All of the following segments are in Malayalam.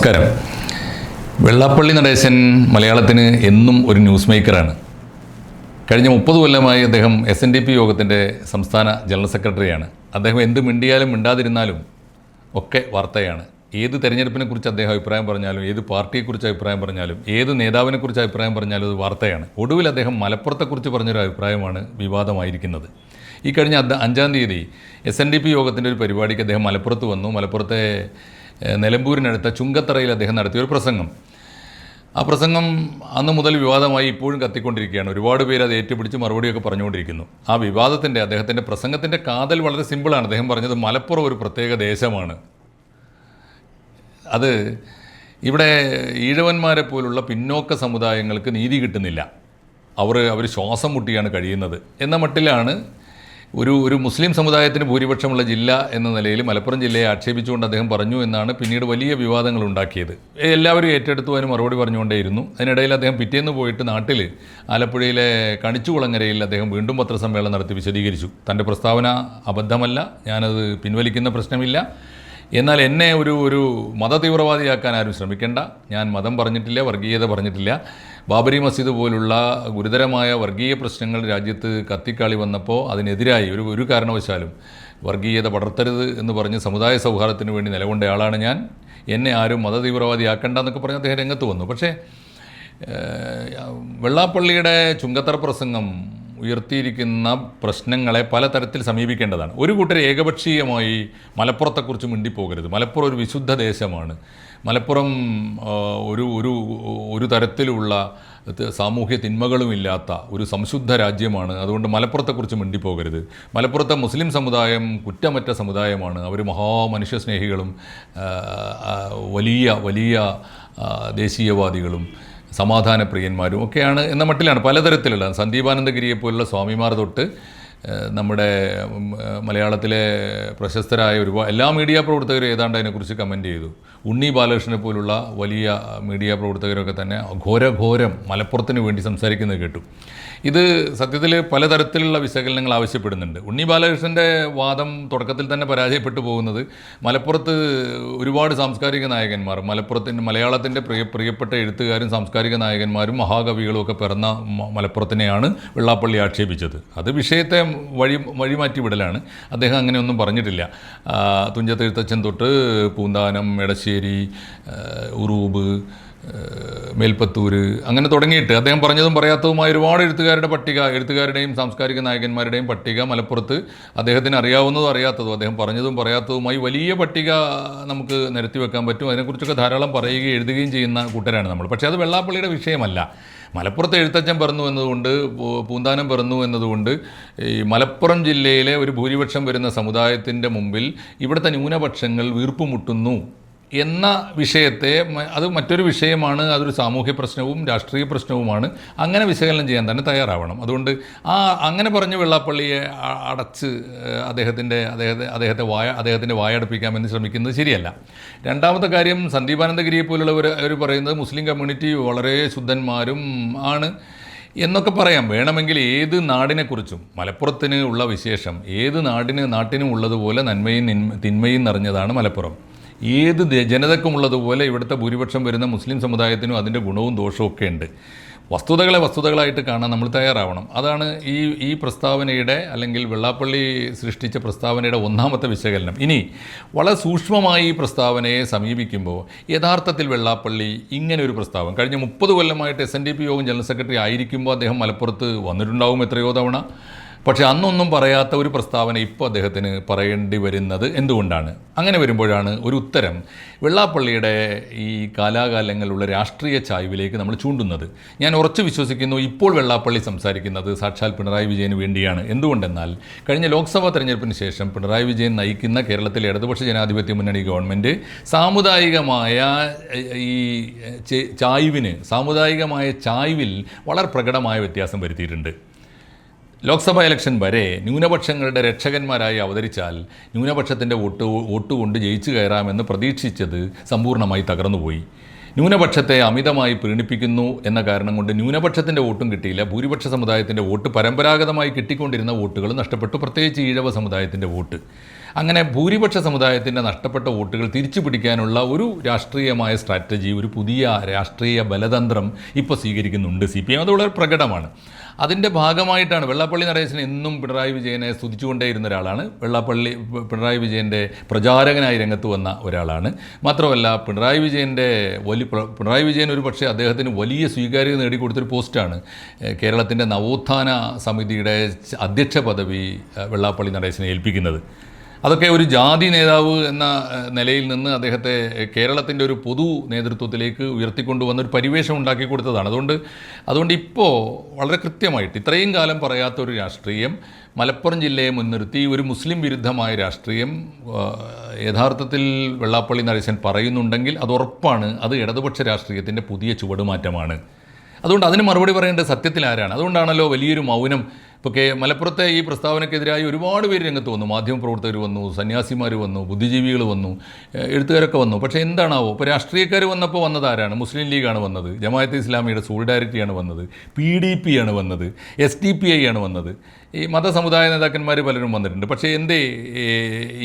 നമസ്കാരം. വെള്ളാപ്പള്ളി നടേശൻ മലയാളത്തിന് എന്നും ഒരു ന്യൂസ് മേക്കറാണ് കഴിഞ്ഞ മുപ്പത് കൊല്ലമായി അദ്ദേഹം എസ് എൻ ഡി പി യോഗത്തിന്റെ സംസ്ഥാന ജനറൽ സെക്രട്ടറിയാണ് അദ്ദേഹം എന്ത് മിണ്ടിയാലും മിണ്ടാതിരുന്നാലും ഒക്കെ വാർത്തയാണ്. ഏത് തെരഞ്ഞെടുപ്പിനെ കുറിച്ച് അദ്ദേഹം അഭിപ്രായം പറഞ്ഞാലും ഏത് പാർട്ടിയെക്കുറിച്ച് അഭിപ്രായം പറഞ്ഞാലും ഏത് നേതാവിനെക്കുറിച്ച് അഭിപ്രായം പറഞ്ഞാലും അത് വാർത്തയാണ്. ഒടുവിൽ അദ്ദേഹം മലപ്പുറത്തെക്കുറിച്ച് പറഞ്ഞൊരു അഭിപ്രായമാണ് വിവാദമായിരിക്കുന്നത്. ഈ കഴിഞ്ഞ അഞ്ചാം തീയതി എസ് എൻ ഡി പി യോഗത്തിന്റെ ഒരു പരിപാടിക്ക് അദ്ദേഹം മലപ്പുറത്ത് വന്നു. മലപ്പുറത്തെ നിലമ്പൂരിനടുത്ത ചുങ്കത്തറയിൽ അദ്ദേഹം നടത്തിയ ഒരു പ്രസംഗം. ആ പ്രസംഗം അന്ന് മുതൽ വിവാദമായി ഇപ്പോഴും കത്തിക്കൊണ്ടിരിക്കുകയാണ്. ഒരുപാട് പേര് അത് ഏറ്റുപിടിച്ച് മറുപടിയൊക്കെ പറഞ്ഞുകൊണ്ടിരിക്കുന്നു. ആ വിവാദത്തിന്റെ അദ്ദേഹത്തിന്റെ പ്രസംഗത്തിന്റെ കാതൽ വളരെ സിമ്പിളാണ്. അദ്ദേഹം പറഞ്ഞത് മലപ്പുറം ഒരു പ്രത്യേക ദേശമാണ്. അത് ഇവിടെ ഈഴവന്മാരെ പോലുള്ള പിന്നോക്ക സമുദായങ്ങൾക്ക് നീതി കിട്ടുന്നില്ല. അവർ അവർ ശ്വാസം മുട്ടിയാണ് കഴിയുന്നത്. എന്ന മട്ടിലാണ് ഒരു ഒരു മുസ്ലിം സമുദായത്തിന് ഭൂരിപക്ഷമുള്ള ജില്ല എന്ന നിലയിൽ മലപ്പുറം ജില്ലയെ ആക്ഷേപിച്ചുകൊണ്ട് അദ്ദേഹം പറഞ്ഞു എന്നാണ് പിന്നീട് വലിയ വിവാദങ്ങൾ ഉണ്ടാക്കിയത്. എല്ലാവരും ഏറ്റെടുത്തു അതിന് മറുപടി പറഞ്ഞുകൊണ്ടേയിരുന്നു. അതിനിടയിൽ അദ്ദേഹം പിറ്റേന്ന് പോയിട്ട് നാട്ടിൽ ആലപ്പുഴയിലെ കണിച്ചുകുളങ്ങരയിൽ അദ്ദേഹം വീണ്ടും പത്രസമ്മേളനം നടത്തി വിശദീകരിച്ചു. തന്റെ പ്രസ്താവന അബദ്ധമല്ല. ഞാനത് പിൻവലിക്കുന്ന പ്രശ്നമില്ല. എന്നാൽ എന്നെ ഒരു ഒരു മതതീവ്രവാദിയാക്കാൻ ആരും ശ്രമിക്കേണ്ട. ഞാൻ മതം പറഞ്ഞിട്ടില്ല വർഗീയത പറഞ്ഞിട്ടില്ല. ബാബരി മസ്ജിദ് പോലുള്ള ഗുരുതരമായ വർഗീയ പ്രശ്നങ്ങൾ രാജ്യത്ത് കത്തിക്കാളി വന്നപ്പോൾ അതിനെതിരായി ഒരു ഒരു കാരണവശാലും വർഗീയത പടർത്തരുത് എന്ന് പറഞ്ഞ് സമുദായ സൗഹാർദ്ദത്തിന് വേണ്ടി നിലകൊണ്ട ആളാണ് ഞാൻ. എന്നെ ആരും മതതീവ്രവാദിയാക്കണ്ട എന്നൊക്കെ പറഞ്ഞ് അദ്ദേഹം രംഗത്ത് വന്നു. പക്ഷേ വെള്ളാപ്പള്ളിയുടെ ചുങ്കത്തറ പ്രസംഗം ഉയർത്തിയിരിക്കുന്ന പ്രശ്നങ്ങളെ പലതരത്തിൽ സമീപിക്കേണ്ടതാണ്. ഒരു കൂട്ടർ ഏകപക്ഷീയമായി മലപ്പുറത്തെക്കുറിച്ച് മിണ്ടിപ്പോകരുത്. മലപ്പുറം ഒരു വിശുദ്ധ ദേശമാണ്. മലപ്പുറം ഒരു ഒരു ഒരു തരത്തിലുള്ള സാമൂഹ്യ തിന്മകളുമില്ലാത്ത ഒരു സംശുദ്ധ രാജ്യമാണ്. അതുകൊണ്ട് മലപ്പുറത്തെക്കുറിച്ച് മിണ്ടിപ്പോകരുത്. മലപ്പുറത്തെ മുസ്ലിം സമുദായം കുറ്റമറ്റ സമുദായമാണ്. അവർ മഹാമനുഷ്യസ്നേഹികളും വലിയ വലിയ ദേശീയവാദികളും സമാധാന പ്രിയന്മാരും ഒക്കെയാണ് എന്ന മട്ടിലാണ് പലതരത്തിലുള്ള സന്ദീപാനന്ദഗിരിയെ പോലുള്ള സ്വാമിമാർ തൊട്ട് നമ്മുടെ മലയാളത്തിലെ പ്രശസ്തരായ ഒരുപാട് എല്ലാ മീഡിയ പ്രവർത്തകരും ഏതാണ്ട് അതിനെക്കുറിച്ച് കമന്റ് ചെയ്തു. ഉണ്ണി ബാലകൃഷ്ണനെ പോലുള്ള വലിയ മീഡിയ പ്രവർത്തകരൊക്കെ തന്നെ ഘോരഘോരം മലപ്പുറത്തിന് വേണ്ടി സംസാരിക്കുന്നത് കേട്ടു. ഇത് സത്യത്തിൽ പലതരത്തിലുള്ള വിശകലനങ്ങൾ ആവശ്യപ്പെടുന്നുണ്ട്. ഉണ്ണി ബാലകൃഷ്ണന്റെ വാദം തുടക്കത്തിൽ തന്നെ പരാജയപ്പെട്ടു പോകുന്നത് മലപ്പുറത്ത് ഒരുപാട് സാംസ്കാരിക നായകന്മാർ മലപ്പുറത്തിന്റെ മലയാളത്തിന്റെ പ്രിയ പ്രിയപ്പെട്ട എഴുത്തുകാരും സാംസ്കാരിക നായകന്മാരും മഹാകവികളും ഒക്കെ പിറന്ന മലപ്പുറത്തിനെയാണ് വെള്ളാപ്പള്ളി ആക്ഷേപിച്ചത്. അത് വിഷയത്തെ വഴി വഴിമാറ്റി വിടലാണ്. അദ്ദേഹം അങ്ങനെയൊന്നും പറഞ്ഞിട്ടില്ല. തുഞ്ചത്തെഴുത്തച്ഛൻ തൊട്ട് പൂന്താനം എടശ്ശേരി ഉറൂബ് ഏഹ് മേൽപ്പത്തൂര് അങ്ങനെ തുടങ്ങിയിട്ട് അദ്ദേഹം പറഞ്ഞതും പറയാത്തതുമായ ഒരുപാട് എഴുത്തുകാരുടെ പട്ടിക എഴുത്തുകാരുടെയും സാംസ്കാരിക നായകന്മാരുടെയും പട്ടിക മലപ്പുറത്ത് അദ്ദേഹത്തിന് അറിയാവുന്നതും അറിയാത്തതും അദ്ദേഹം പറഞ്ഞതും പറയാത്തതുമായി വലിയ പട്ടിക നമുക്ക് നിരത്തി വെക്കാൻ പറ്റും. അതിനെക്കുറിച്ചൊക്കെ ധാരാളം പറയുകയും എഴുതുകയും ചെയ്യുന്ന കൂട്ടരാണ് നമ്മൾ. പക്ഷേ അത് വെള്ളാപ്പള്ളിയുടെ വിഷയമല്ല. മലപ്പുറത്ത് എഴുത്തച്ഛൻ പിറന്നു എന്നതുകൊണ്ട് പൂന്താനം പിറന്നു എന്നതുകൊണ്ട് ഈ മലപ്പുറം ജില്ലയിലെ ഒരു ഭൂരിപക്ഷം വരുന്ന സമുദായത്തിന്റെ മുമ്പിൽ ഇവിടുത്തെ ന്യൂനപക്ഷങ്ങൾ വീർപ്പുമുട്ടുന്നു. എന്ന വിഷയത്തെ അത് മറ്റൊരു വിഷയമാണ് അതൊരു സാമൂഹ്യ പ്രശ്നവും രാഷ്ട്രീയ പ്രശ്നവുമാണ്. അങ്ങനെ വിശകലനം ചെയ്യാൻ തന്നെ തയ്യാറാവണം. അതുകൊണ്ട് ആ അങ്ങനെ പറഞ്ഞ് വെള്ളാപ്പള്ളിയെ അടച്ച് അദ്ദേഹത്തിന്റെ അദ്ദേഹത്തെ അദ്ദേഹത്തെ വായ അദ്ദേഹത്തിന്റെ വായടപ്പിക്കാമെന്ന് ശ്രമിക്കുന്നത് ശരിയല്ല. രണ്ടാമത്തെ കാര്യം സന്ദീപാനന്ദഗിരിയെ പോലുള്ളവർ അവർ പറയുന്നത് മുസ്ലിം കമ്മ്യൂണിറ്റി വളരെ ശുദ്ധന്മാരും ആണ് എന്നൊക്കെ പറയാം. വേണമെങ്കിൽ ഏത് നാടിനെക്കുറിച്ചും മലപ്പുറത്തിന് ഉള്ള വിശേഷം ഏത് നാടിന് നാട്ടിനും ഉള്ളതുപോലെ നന്മയും നിന്മ- തിന്മയും നിറഞ്ഞതാണ് മലപ്പുറം. ഏത് ജനതക്കുമുള്ളതുപോലെ ഇവിടുത്തെ ഭൂരിപക്ഷം വരുന്ന മുസ്ലിം സമുദായത്തിനും അതിന്റെ ഗുണവും ദോഷവും ഒക്കെ ഉണ്ട്. വസ്തുതകളെ വസ്തുതകളായിട്ട് കാണാൻ നമ്മൾ തയ്യാറാവണം. അതാണ് ഈ ഈ പ്രസ്താവനയുടെ അല്ലെങ്കിൽ വെള്ളാപ്പള്ളി സൃഷ്ടിച്ച പ്രസ്താവനയുടെ ഒന്നാമത്തെ വിശകലനം. ഇനി വളരെ സൂക്ഷ്മമായി ഈ പ്രസ്താവനയെ സമീപിക്കുമ്പോൾ യഥാർത്ഥത്തിൽ വെള്ളാപ്പള്ളി ഇങ്ങനെ ഒരു പ്രസ്താവന. കഴിഞ്ഞ മുപ്പത് കൊല്ലമായിട്ട് എസ് എൻ ഡി പി യോഗം ജനറൽ സെക്രട്ടറി ആയിരിക്കുമ്പോൾ അദ്ദേഹം മലപ്പുറത്ത് വന്നിട്ടുണ്ടാവും എത്രയോ തവണ. പക്ഷെ അന്നൊന്നും പറയാത്ത ഒരു പ്രസ്താവന ഇപ്പോൾ അദ്ദേഹത്തിന് പറയേണ്ടി വരുന്നത് എന്തുകൊണ്ടാണ്? അങ്ങനെ വരുമ്പോഴാണ് ഒരു ഉത്തരം. വെള്ളാപ്പള്ളിയുടെ ഈ കാലാകാലങ്ങളുള്ള രാഷ്ട്രീയ ചായ്വിലേക്ക് നമ്മൾ ചൂണ്ടുന്നത്. ഞാൻ ഉറച്ചു വിശ്വസിക്കുന്നു ഇപ്പോൾ വെള്ളാപ്പള്ളി സംസാരിക്കുന്നത് സാക്ഷാൽ പിണറായി വിജയന് വേണ്ടിയാണ്. എന്തുകൊണ്ടെന്നാൽ കഴിഞ്ഞ ലോക്സഭാ തെരഞ്ഞെടുപ്പിന് ശേഷം പിണറായി വിജയൻ നയിക്കുന്ന കേരളത്തിലെ ഇടതുപക്ഷ ജനാധിപത്യ മുന്നണി ഗവൺമെന്റ് സാമുദായികമായ ഈ ചായ്വിന് സാമുദായികമായ ചായ്വിൽ വളരെ പ്രകടമായ വ്യത്യാസം വരുത്തിയിട്ടുണ്ട്. ലോക്സഭാ ഇലക്ഷൻ വരെ ന്യൂനപക്ഷങ്ങളുടെ രക്ഷകന്മാരായി അവതരിച്ചാൽ ന്യൂനപക്ഷത്തിന്റെ വോട്ട് വോട്ട് കൊണ്ട് ജയിച്ചു കയറാമെന്ന് പ്രതീക്ഷിച്ചത് സമ്പൂർണമായി തകർന്നുപോയി. ന്യൂനപക്ഷത്തെ അമിതമായി പ്രീണിപ്പിക്കുന്നു എന്ന കാരണം കൊണ്ട് ന്യൂനപക്ഷത്തിന്റെ വോട്ടും കിട്ടിയില്ല. ഭൂരിപക്ഷ സമുദായത്തിന്റെ വോട്ട് പരമ്പരാഗതമായി കിട്ടിക്കൊണ്ടിരുന്ന വോട്ടുകൾ നഷ്ടപ്പെട്ടു. പ്രത്യേകിച്ച് ഈഴവ സമുദായത്തിന്റെ വോട്ട്. അങ്ങനെ ഭൂരിപക്ഷ സമുദായത്തിന്റെ നഷ്ടപ്പെട്ട വോട്ടുകൾ തിരിച്ചു പിടിക്കാനുള്ള ഒരു രാഷ്ട്രീയമായ സ്ട്രാറ്റജി ഒരു പുതിയ രാഷ്ട്രീയ ബലതന്ത്രം ഇപ്പോൾ സ്വീകരിക്കുന്നുണ്ട് സി പി എം. അത് വളരെ പ്രകടമാണ്. അതിന്റെ ഭാഗമായിട്ടാണ് വെള്ളാപ്പള്ളി നടേശൻ എന്നും പിണറായി വിജയനെ സ്തുതിച്ചുകൊണ്ടേയിരുന്ന ഒരാളാണ്. വെള്ളാപ്പള്ളി പിണറായി വിജയന്റെ പ്രചാരകനായി രംഗത്ത് വന്ന ഒരാളാണ്. മാത്രമല്ല പിണറായി വിജയന്റെ വലിയ പിണറായി വിജയൻ ഒരു പക്ഷേ അദ്ദേഹത്തിന് വലിയ സ്വീകാര്യത നേടിക്കൊടുത്തൊരു പോസ്റ്റാണ്. കേരളത്തിന്റെ നവോത്ഥാന സമിതിയുടെ അധ്യക്ഷ പദവി വെള്ളാപ്പള്ളി നടേശനെ ഏൽപ്പിക്കുന്നത്. അതൊക്കെ ഒരു ജാതി നേതാവ് എന്ന നിലയിൽ നിന്ന് അദ്ദേഹത്തെ കേരളത്തിന്റെ ഒരു പൊതു നേതൃത്വത്തിലേക്ക് ഉയർത്തിക്കൊണ്ടുവന്ന ഒരു പരിവേഷം ഉണ്ടാക്കി കൊടുത്തതാണ്. അതുകൊണ്ട് അതുകൊണ്ട് ഇപ്പോൾ വളരെ കൃത്യമായിട്ട് ഇത്രയും കാലം പറയാത്ത ഒരു രാഷ്ട്രീയം മലപ്പുറം ജില്ലയെ മുൻനിർത്തി ഒരു മുസ്ലിം വിരുദ്ധമായ രാഷ്ട്രീയം യഥാർത്ഥത്തിൽ വെള്ളാപ്പള്ളി നരേശൻ പറയുന്നുണ്ടെങ്കിൽ അത് ഉറപ്പാണ് അത് ഇടതുപക്ഷ രാഷ്ട്രീയത്തിന്റെ പുതിയ ചുവടുമാറ്റമാണ്. അതുകൊണ്ട് അതിന് മറുപടി പറയേണ്ടത് സത്യത്തിൽ ആരാണ് അതുകൊണ്ടാണല്ലോ വലിയൊരു മൗനം ഇപ്പോൾ കെ മലപ്പുറത്തെ ഈ പ്രസ്താവനയ്ക്കെതിരായി ഒരുപാട് പേര് രംഗത്ത് വന്നു. മാധ്യമപ്രവർത്തകർ വന്നു സന്യാസിമാർ വന്നു ബുദ്ധിജീവികൾ വന്നു എഴുത്തുകാരൊക്കെ വന്നു. പക്ഷേ എന്താണാവോ ഇപ്പോൾ രാഷ്ട്രീയക്കാർ വന്നപ്പോൾ വന്നത് ആരാണ് മുസ്ലിം ലീഗാണ് വന്നത്. ജമാഅത്ത് ഇസ്ലാമിയുടെ സോളിഡാരിറ്റിയാണ് വന്നത്. പി ഡി പി ആണ് വന്നത്. എസ് ഡി പി ഐ ആണ് വന്നത്. ഈ മതസമുദായ നേതാക്കന്മാർ പലരും വന്നിട്ടുണ്ട്. പക്ഷേ എന്തേ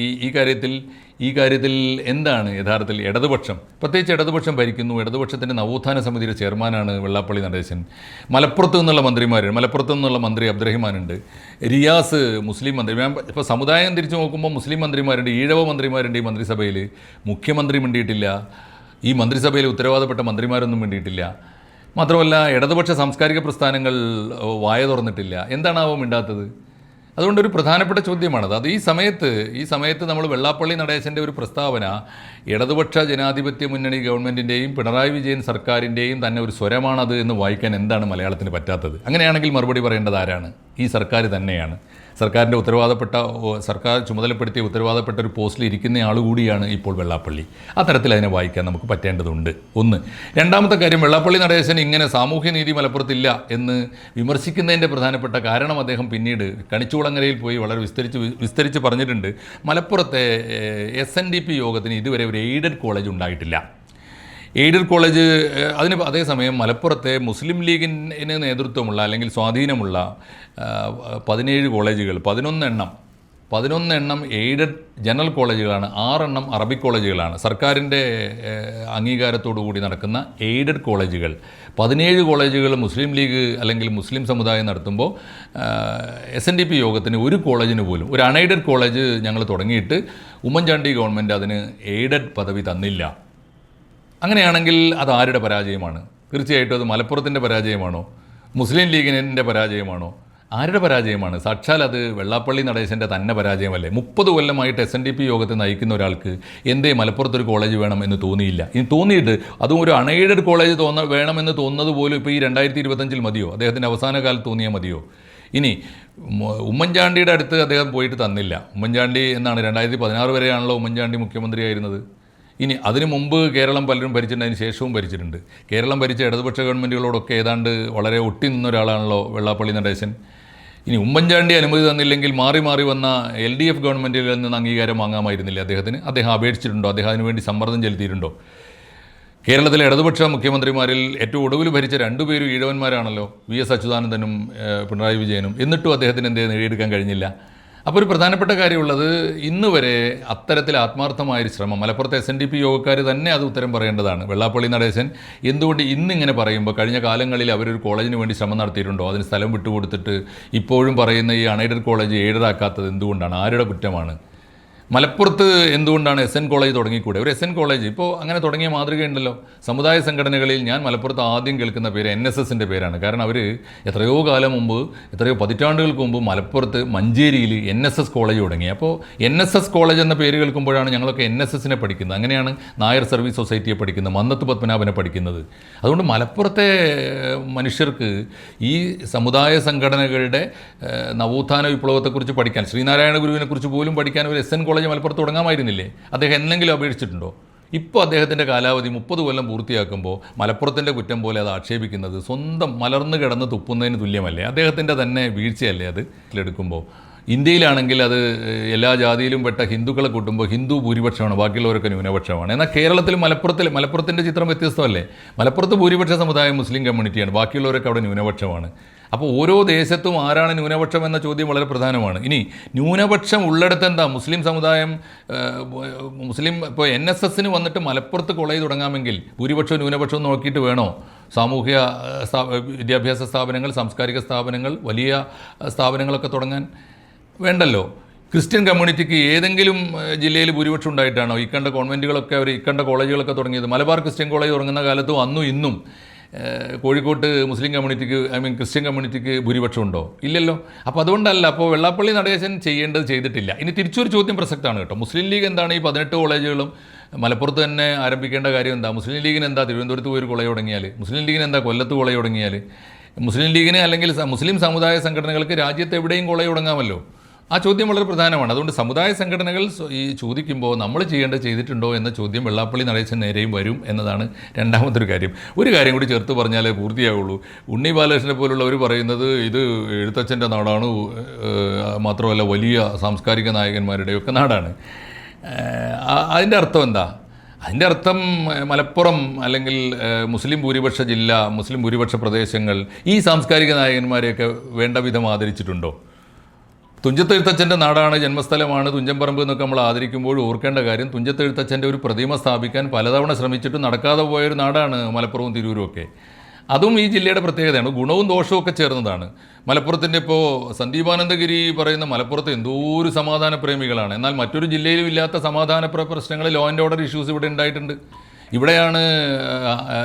ഈ ഈ കാര്യത്തിൽ ഈ കാര്യത്തിൽ എന്താണ് യഥാർത്ഥത്തിൽ ഇടതുപക്ഷം? പ്രത്യേകിച്ച് ഇടതുപക്ഷം ഭരിക്കുന്നു. ഇടതുപക്ഷത്തിന്റെ നവോത്ഥാന സമിതിയുടെ ചെയർമാനാണ് വെള്ളാപ്പള്ളി നടേശൻ. മലപ്പുറത്ത് നിന്നുള്ള മന്ത്രിമാർ മലപ്പുറത്ത് നിന്നുള്ള മന്ത്രി അബ്ദുറഹിമാനുണ്ട്. റിയാസ് മുസ്ലിം മന്ത്രി. ഇപ്പോൾ സമുദായം തിരിച്ചു നോക്കുമ്പോൾ മുസ്ലിം മന്ത്രിമാരുണ്ട് ഈഴവ മന്ത്രിമാരുണ്ട് ഈ മന്ത്രിസഭയിൽ മുഖ്യമന്ത്രി മിണ്ടിയിട്ടില്ല. ഈ മന്ത്രിസഭയിൽ ഉത്തരവാദപ്പെട്ട മന്ത്രിമാരൊന്നും മിണ്ടിയിട്ടില്ല. മാത്രമല്ല ഇടതുപക്ഷ സാംസ്കാരിക പ്രസ്ഥാനങ്ങൾ വായ തുറന്നിട്ടില്ല. എന്താണാവോ മിണ്ടാത്തത്? അതുകൊണ്ട് ഒരു പ്രധാനപ്പെട്ട ചോദ്യമാണത്. അത് ഈ സമയത്ത് ഈ സമയത്ത് നമ്മൾ വെള്ളാപ്പള്ളി നടേശന്റെ ഒരു പ്രസ്താവന ഇടതുപക്ഷ ജനാധിപത്യ മുന്നണി ഗവൺമെന്റിന്റെയും പിണറായി വിജയൻ സർക്കാരിന്റെയും തന്നെ ഒരു സ്വരമാണത് എന്ന് വായിക്കാൻ എന്താണ് മലയാളത്തിന് പറ്റാത്തത്? അങ്ങനെയാണെങ്കിൽ മറുപടി പറയേണ്ടത് ആരാണ്? ഈ സർക്കാർ തന്നെയാണ്. സർക്കാരിന്റെ ഉത്തരവാദപ്പെട്ട സർക്കാർ ചുമതലപ്പെടുത്തിയ ഉത്തരവാദപ്പെട്ട ഒരു പോസ്റ്റിൽ ഇരിക്കുന്ന ആൾ കൂടിയാണ് ഇപ്പോൾ വെള്ളാപ്പള്ളി. അത്തരത്തിൽ അതിനെ വായിക്കാൻ നമുക്ക് പറ്റേണ്ടതുണ്ട്. ഒന്ന് രണ്ടാമത്തെ കാര്യം വെള്ളാപ്പള്ളി നടേശൻ ഇങ്ങനെ സാമൂഹ്യനീതി മലപ്പുറത്തില്ല എന്ന് വിമർശിക്കുന്നതിന്റെ പ്രധാനപ്പെട്ട കാരണം അദ്ദേഹം പിന്നീട് കണിച്ചുകുളങ്ങരയിൽ പോയി വളരെ വിസ്തരിച്ച് വിസ്തരിച്ച് പറഞ്ഞിട്ടുണ്ട്. മലപ്പുറത്തെ എസ് എൻ ഡി പി യോഗത്തിന് ഇതുവരെ ഒരു എയ്ഡഡ് കോളേജ് ഉണ്ടായിട്ടില്ല. എയ്ഡഡ് കോളേജ് അതിന് അതേസമയം മലപ്പുറത്തെ മുസ്ലിം ലീഗിന് നേതൃത്വമുള്ള അല്ലെങ്കിൽ സ്വാധീനമുള്ള പതിനേഴ് കോളേജുകൾ പതിനൊന്നെണ്ണം പതിനൊന്നെണ്ണം എയ്ഡഡ് ജനറൽ കോളേജുകളാണ് ആറെണ്ണം അറബിക് കോളേജുകളാണ്. സർക്കാരിന്റെ കൂടി നടക്കുന്ന എയ്ഡഡ് കോളേജുകൾ. പതിനേഴ് കോളേജുകൾ മുസ്ലിം ലീഗ് അല്ലെങ്കിൽ മുസ്ലിം സമുദായം നടത്തുമ്പോൾ എസ് എൻ ഡി പി യോഗത്തിന് ഒരു കോളേജിന് പോലും ഒരു അൺഎയ്ഡഡ് കോളേജ് ഞങ്ങൾ തുടങ്ങിയിട്ട് ഉമ്മൻചാണ്ടി ഗവൺമെന്റ് അതിന് എയ്ഡഡ് പദവി തന്നില്ല. അങ്ങനെയാണെങ്കിൽ അത് ആരുടെ പരാജയമാണ്? തീർച്ചയായിട്ടും അത് മലപ്പുറത്തിന്റെ പരാജയമാണോ? മുസ്ലിം ലീഗിന്റെ പരാജയമാണോ? ആരുടെ പരാജയമാണ്? സാക്ഷാൽ അത് വെള്ളാപ്പള്ളി നടേശന്റെ തന്നെ പരാജയമല്ലേ? മുപ്പത് കൊല്ലമായിട്ട് എസ് എൻ ഡി പി യോഗത്തെ നയിക്കുന്ന ഒരാൾക്ക് എന്തേ മലപ്പുറത്തൊരു കോളേജ് വേണം എന്ന് തോന്നിയില്ല. ഇനി തോന്നിയിട്ട് അതും ഒരു അൺഎയ്ഡഡ് കോളേജ് തോന്ന വേണമെന്ന് തോന്നുന്നത് പോലും ഇപ്പോൾ ഈ രണ്ടായിരത്തി ഇരുപത്തഞ്ചിൽ മതിയോ? അദ്ദേഹത്തിന്റെ അവസാന കാലത്ത് തോന്നിയാൽ മതിയോ? ഇനി ഉമ്മൻചാണ്ടിയുടെ അടുത്ത് അദ്ദേഹം പോയിട്ട് തന്നില്ല. ഉമ്മൻചാണ്ടി എന്നാണ് രണ്ടായിരത്തി പതിനാറ് വരെയാണല്ലോ ഉമ്മൻചാണ്ടി മുഖ്യമന്ത്രിയായിരുന്നത്. ഇനി അതിനു മുമ്പ് കേരളം പലരും ഭരിച്ചിട്ടുണ്ട് അതിന് ശേഷവും ഭരിച്ചിട്ടുണ്ട്. കേരളം ഭരിച്ച ഇടതുപക്ഷ ഗവൺമെന്റുകളോടൊക്കെ ഏതാണ്ട് വളരെ ഒട്ടി നിന്ന ഒരാളാണല്ലോ വെള്ളാപ്പള്ളി നടേശൻ. ഇനി ഉമ്മൻചാണ്ടി അനുമതി തന്നില്ലെങ്കിൽ മാറി മാറി വന്ന എൽ ഡി എഫ് ഗവൺമെന്റുകളിൽ നിന്ന് അംഗീകാരം വാങ്ങാമായിരുന്നില്ല അദ്ദേഹത്തിന്? അദ്ദേഹം അപേക്ഷിച്ചിട്ടുണ്ടോ? അദ്ദേഹം അതിനുവേണ്ടി സമ്മർദ്ദം ചെലുത്തിയിട്ടുണ്ടോ? കേരളത്തിലെ ഇടതുപക്ഷ മുഖ്യമന്ത്രിമാരിൽ ഏറ്റവും ഒടുവിൽ ഭരിച്ച രണ്ടുപേരും ഈഴവന്മാരാണല്ലോ വി എസ് അച്യുതാനന്ദനും പിണറായി വിജയനും. എന്നിട്ടും അദ്ദേഹത്തിന് എന്തേ നേടിയെടുക്കാൻ കഴിഞ്ഞില്ല? അപ്പോൾ ഒരു പ്രധാനപ്പെട്ട കാര്യമുള്ളത് ഇന്ന് വരെ അത്തരത്തിൽ ആത്മാർത്ഥമായ ഒരു ശ്രമം. മലപ്പുറത്തെ എസ് എൻ ഡി പി യോഗക്കാർ തന്നെ അത് ഉത്തരം പറയേണ്ടതാണ്. വെള്ളാപ്പള്ളി നടേശൻ എന്തുകൊണ്ട് ഇന്നിങ്ങനെ പറയുമ്പോൾ കഴിഞ്ഞ കാലങ്ങളിൽ അവരൊരു കോളേജിന് വേണ്ടി ശ്രമം നടത്തിയിട്ടുണ്ടോ? അതിന് സ്ഥലം വിട്ടുകൊടുത്തിട്ട് ഇപ്പോഴും പറയുന്ന ഈ അണൈഡഡ് കോളേജ് എയ്ഡഡാക്കാത്തത് എന്തുകൊണ്ടാണ്? ആരുടെ കുറ്റമാണ്? മലപ്പുറത്ത് എന്തുകൊണ്ടാണ് എസ് എൻ കോളേജ് തുടങ്ങിക്കൂടെ? ഒരു എസ് എൻ കോളേജ്. ഇപ്പോൾ അങ്ങനെ തുടങ്ങിയ മാതൃകയുണ്ടല്ലോ. സമുദായ സംഘടനകളിൽ ഞാൻ മലപ്പുറത്ത് ആദ്യം കേൾക്കുന്ന പേര് എൻ എസ് എസിന്റെ പേരാണ്. കാരണം അവർ എത്രയോ കാലം മുമ്പ് എത്രയോ പതിറ്റാണ്ടുകൾക്ക് മുമ്പ് മലപ്പുറത്ത് മഞ്ചേരിയിൽ എൻ എസ് എസ് കോളേജ് തുടങ്ങി. അപ്പോൾ എൻ എസ് എസ് കോളേജ് എന്ന പേര് കേൾക്കുമ്പോഴാണ് ഞങ്ങളൊക്കെ എൻ എസ് എസിനെ പഠിക്കുന്നത്. അങ്ങനെയാണ് നായർ സർവീസ് സൊസൈറ്റിയെ പഠിക്കുന്നത് മന്നത്ത് പത്മനാഭനെ പഠിക്കുന്നത്. അതുകൊണ്ട് മലപ്പുറത്തെ മനുഷ്യർക്ക് ഈ സമുദായ സംഘടനകളുടെ നവോത്ഥാന വിപ്ലവത്തെക്കുറിച്ച് പഠിക്കാൻ ശ്രീനാരായണ ഗുരുവിനെക്കുറിച്ച് പോലും പഠിക്കാൻ ഒരു എസ് എൻ കോളേജ് മലപ്പുറത്ത് തുടങ്ങാമായിരുന്നില്ലേ? അദ്ദേഹം എന്തെങ്കിലും അപേക്ഷിച്ചിട്ടുണ്ടോ? ഇപ്പോൾ അദ്ദേഹത്തിന്റെ കാലാവധി മുപ്പത് കൊല്ലം പൂർത്തിയാക്കുമ്പോൾ മലപ്പുറത്തിന്റെ കുറ്റം പോലെ അത് ആക്ഷേപിക്കുന്നത് സ്വന്തം മലർന്നു കിടന്ന് തുപ്പുന്നതിന് തുല്യമല്ലേ? അദ്ദേഹത്തിന്റെ തന്നെ വീഴ്ചയല്ലേ അത് എടുക്കുമ്പോൾ ഇന്ത്യയിലാണെങ്കിൽ അത് എല്ലാ ജാതിയിലും പെട്ട ഹിന്ദുക്കളെ കൂട്ടുമ്പോൾ ഹിന്ദു ഭൂരിപക്ഷമാണ് ബാക്കിയുള്ളവരൊക്കെ ന്യൂനപക്ഷമാണ്. എന്നാൽ കേരളത്തിൽ മലപ്പുറത്തിൽ മലപ്പുറത്തിന്റെ ചിത്രം വ്യത്യസ്തമല്ലേ? മലപ്പുറത്ത് ഭൂരിപക്ഷ സമുദായം മുസ്ലിം കമ്മ്യൂണിറ്റിയാണ് ബാക്കിയുള്ളവരൊക്കെ അവിടെ ന്യൂനപക്ഷമാണ്. അപ്പോൾ ഓരോ ദേശത്തും ആരാണ് ന്യൂനപക്ഷം എന്ന ചോദ്യം വളരെ പ്രധാനമാണ്. ഇനി ന്യൂനപക്ഷം ഉള്ളിടത്ത് എന്താ? മുസ്ലിം സമുദായം മുസ്ലിം ഇപ്പോൾ എൻ എസ് എസിന് വന്നിട്ട് മലപ്പുറത്ത് കോളേജ് തുടങ്ങാമെങ്കിൽ ഭൂരിപക്ഷവും ന്യൂനപക്ഷവും നോക്കിയിട്ട് വേണോ? സാമൂഹ്യ വിദ്യാഭ്യാസ സ്ഥാപനങ്ങൾ സാംസ്കാരിക സ്ഥാപനങ്ങൾ വലിയ സ്ഥാപനങ്ങളൊക്കെ തുടങ്ങാൻ വേണ്ടല്ലോ. ക്രിസ്ത്യൻ കമ്മ്യൂണിറ്റിക്ക് ഏതെങ്കിലും ജില്ലയിൽ ഭൂരിപക്ഷം ഉണ്ടായിട്ടാണോ? ഇക്കണ്ട കോൺവെന്റുകളൊക്കെ അവർ ഇക്കണ്ട കോളേജുകളൊക്കെ തുടങ്ങിയത്. മലബാർ ക്രിസ്ത്യൻ കോളേജ് തുടങ്ങുന്ന കാലത്തും അന്നും ഇന്നും കോഴിക്കോട്ട് മുസ്ലിം കമ്മ്യൂണിറ്റിക്ക് ഐ മീൻ ക്രിസ്ത്യൻ കമ്മ്യൂണിറ്റിക്ക് ഭൂരിപക്ഷം ഉണ്ടോ ഇല്ലല്ലോ. അപ്പോൾ അതുകൊണ്ടല്ല അപ്പോൾ വെള്ളാപ്പള്ളി നടേശൻ ചെയ്യേണ്ടത് ചെയ്തിട്ടില്ല. ഇനി തിരിച്ചൊരു ചോദ്യം പ്രസക്തമാണ് കേട്ടോ. മുസ്ലിം ലീഗ് എന്താണ് ഈ പതിനെട്ട് കോളേജുകളും മലപ്പുറത്ത് തന്നെ ആരംഭിക്കേണ്ട കാര്യം എന്താ? മുസ്ലിം ലീഗിന് എന്താ? തിരുവനന്തപുരത്ത് പോയി ഒരു കോളേജ് തുടങ്ങിയാൽ മുസ്ലിം ലീഗിന് എന്താ കൊല്ലത്ത് കോളേജ് തുടങ്ങിയാൽ മുസ്ലിം ലീഗിന് അല്ലെങ്കിൽ മുസ്ലിം സമുദായ സംഘടനകൾക്ക് രാജ്യത്ത് എവിടെയും കോളേജ് തുടങ്ങാമല്ലോ. ആ ചോദ്യം വളരെ പ്രധാനമാണ്. അതുകൊണ്ട് സമുദായ സംഘടനകൾ ഈ ചോദിക്കുമ്പോൾ നമ്മൾ ചെയ്യേണ്ടത് ചെയ്തിട്ടുണ്ടോ എന്ന ചോദ്യം വെള്ളാപ്പള്ളി നടേശൻ നേരെയും വരും എന്നതാണ് രണ്ടാമത്തൊരു കാര്യം. ഒരു കാര്യം കൂടി ചേർത്ത് പറഞ്ഞാലേ പൂർത്തിയാവുള്ളൂ. ഉണ്ണി ബാലകൃഷ്ണനെ പോലുള്ളവർ പറയുന്നത് ഇത് എഴുത്തച്ഛന്റെ നാടാണ് മാത്രമല്ല വലിയ സാംസ്കാരിക നായകന്മാരുടെയൊക്കെ നാടാണ്. അതിന്റെ അർത്ഥം എന്താ? അതിന്റെ അർത്ഥം മലപ്പുറം അല്ലെങ്കിൽ മുസ്ലിം ഭൂരിപക്ഷ ജില്ല മുസ്ലിം ഭൂരിപക്ഷ പ്രദേശങ്ങൾ ഈ സാംസ്കാരിക നായകന്മാരെയൊക്കെ വേണ്ട വിധം ആദരിച്ചിട്ടുണ്ടോ? തുഞ്ചത്തെഴുത്തച്ഛന്റെ നാടാണ് ജന്മസ്ഥലമാണ് തുഞ്ചൻപറമ്പ് എന്നൊക്കെ നമ്മൾ ആദരിക്കുമ്പോൾ ഓർക്കേണ്ട കാര്യം തുഞ്ചത്തെഴുത്തച്ഛന്റെ ഒരു പ്രതിമ സ്ഥാപിക്കാൻ പലതവണ ശ്രമിച്ചിട്ട് നടക്കാതെ പോയൊരു നാടാണ് മലപ്പുറവും തിരൂരും ഒക്കെ. അതും ഈ ജില്ലയുടെ പ്രത്യേകതയാണ്. ഗുണവും ദോഷവും ഒക്കെ ചേർന്നതാണ്. മലപ്പുറത്തിന്റെ ഇപ്പോൾ സന്ദീപാനന്ദഗിരി പറയുന്ന മലപ്പുറത്ത് എന്തോ ഒരു സമാധാന പ്രേമികളാണ്. എന്നാൽ മറ്റൊരു ജില്ലയിലും ഇല്ലാത്ത സമാധാന പ്രശ്നങ്ങൾ ലോ ആൻഡ് ഓർഡർ ഇഷ്യൂസ് ഇവിടെ ഉണ്ടായിട്ടുണ്ട്. ഇവിടെയാണ്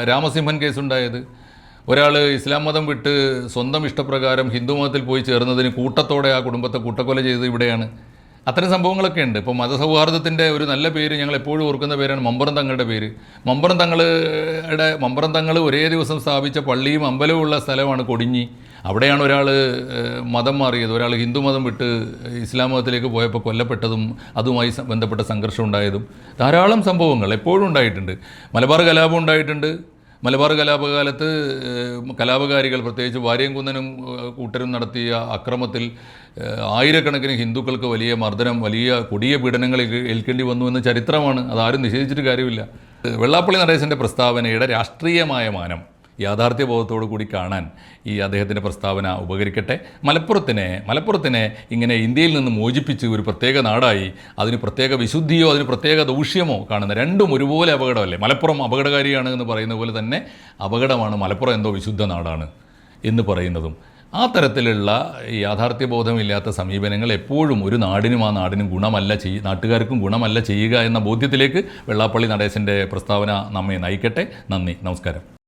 രാമസിംഹൻ കേസ് കേസുണ്ടായത് ഒരാൾ ഇസ്ലാം മതം വിട്ട് സ്വന്തം ഇഷ്ടപ്രകാരം ഹിന്ദു മതത്തിൽ പോയി ചേർന്നതിന് കൂട്ടത്തോടെ ആ കുടുംബത്തെ കൂട്ടക്കൊല ചെയ്തത് ഇവിടെയാണ്. അത്തരം സംഭവങ്ങളൊക്കെ ഉണ്ട്. ഇപ്പോൾ മതസൗഹാർദ്ദത്തിന്റെ ഒരു നല്ല പേര് ഞങ്ങൾ എപ്പോഴും ഓർക്കുന്ന പേരാണ് മമ്പറം തങ്ങളുടെ പേര്. മമ്പറം തങ്ങളുടെ മമ്പറം തങ്ങൾ ഒരേ ദിവസം സ്ഥാപിച്ച പള്ളിയും അമ്പലവും ഉള്ള സ്ഥലമാണ് കൊടിഞ്ഞി. അവിടെയാണ് ഒരാൾ മതം മാറിയത്. ഒരാൾ ഹിന്ദു മതം വിട്ട് ഇസ്ലാം മതത്തിലേക്ക് പോയപ്പോൾ കൊല്ലപ്പെട്ടതും അതുമായി ബന്ധപ്പെട്ട സംഘർഷം ഉണ്ടായതും ധാരാളം സംഭവങ്ങൾ എപ്പോഴും ഉണ്ടായിട്ടുണ്ട്. മലബാർ കലാപം ഉണ്ടായിട്ടുണ്ട്. മലബാർ കലാപകാലത്ത് കലാപകാരികൾ പ്രത്യേകിച്ച് വാര്യംകുന്നനും കൂട്ടരും നടത്തിയ അക്രമത്തിൽ ആയിരക്കണക്കിന് ഹിന്ദുക്കൾക്ക് വലിയ മർദ്ദനം വലിയ കൊടിയ പീഡനങ്ങൾ ഏൽക്കേണ്ടി വന്നു എന്ന ചരിത്രമാണ്. അതാരും നിഷേധിച്ചിട്ട് കാര്യമില്ല. വെള്ളാപ്പള്ളി നടേശന്റെ പ്രസ്താവനയുടെ രാഷ്ട്രീയമായ മാനം യാഥാർത്ഥ്യബോധത്തോടു കൂടി കാണാൻ ഈ അദ്ദേഹത്തിന്റെ പ്രസ്താവന ഉപകരിക്കട്ടെ. മലപ്പുറത്തിനെ മലപ്പുറത്തിനെ ഇങ്ങനെ ഇന്ത്യയിൽ നിന്ന് മോചിപ്പിച്ച് ഒരു പ്രത്യേക നാടായി അതിന് പ്രത്യേക വിശുദ്ധിയോ അതിന് പ്രത്യേക ദൂഷ്യമോ കാണുന്ന രണ്ടും ഒരുപോലെ അപകടമല്ലേ? മലപ്പുറം അപകടകാരിയാണ് എന്ന് പറയുന്ന പോലെ തന്നെ അപകടമാണ് മലപ്പുറം എന്തോ വിശുദ്ധ നാടാണ് എന്ന് പറയുന്നതും. ആ തരത്തിലുള്ള യാഥാർത്ഥ്യബോധമില്ലാത്ത സമീപനങ്ങൾ എപ്പോഴും ഒരു നാടിനും ആ നാടിനും ഗുണമല്ല ചെയ്യ നാട്ടുകാർക്കും ഗുണമല്ല ചെയ്യുക എന്ന ബോധ്യത്തിലേക്ക് വെള്ളാപ്പള്ളി നടേശന്റെ പ്രസ്താവന നമ്മെ നയിക്കട്ടെ. നന്ദി നമസ്കാരം.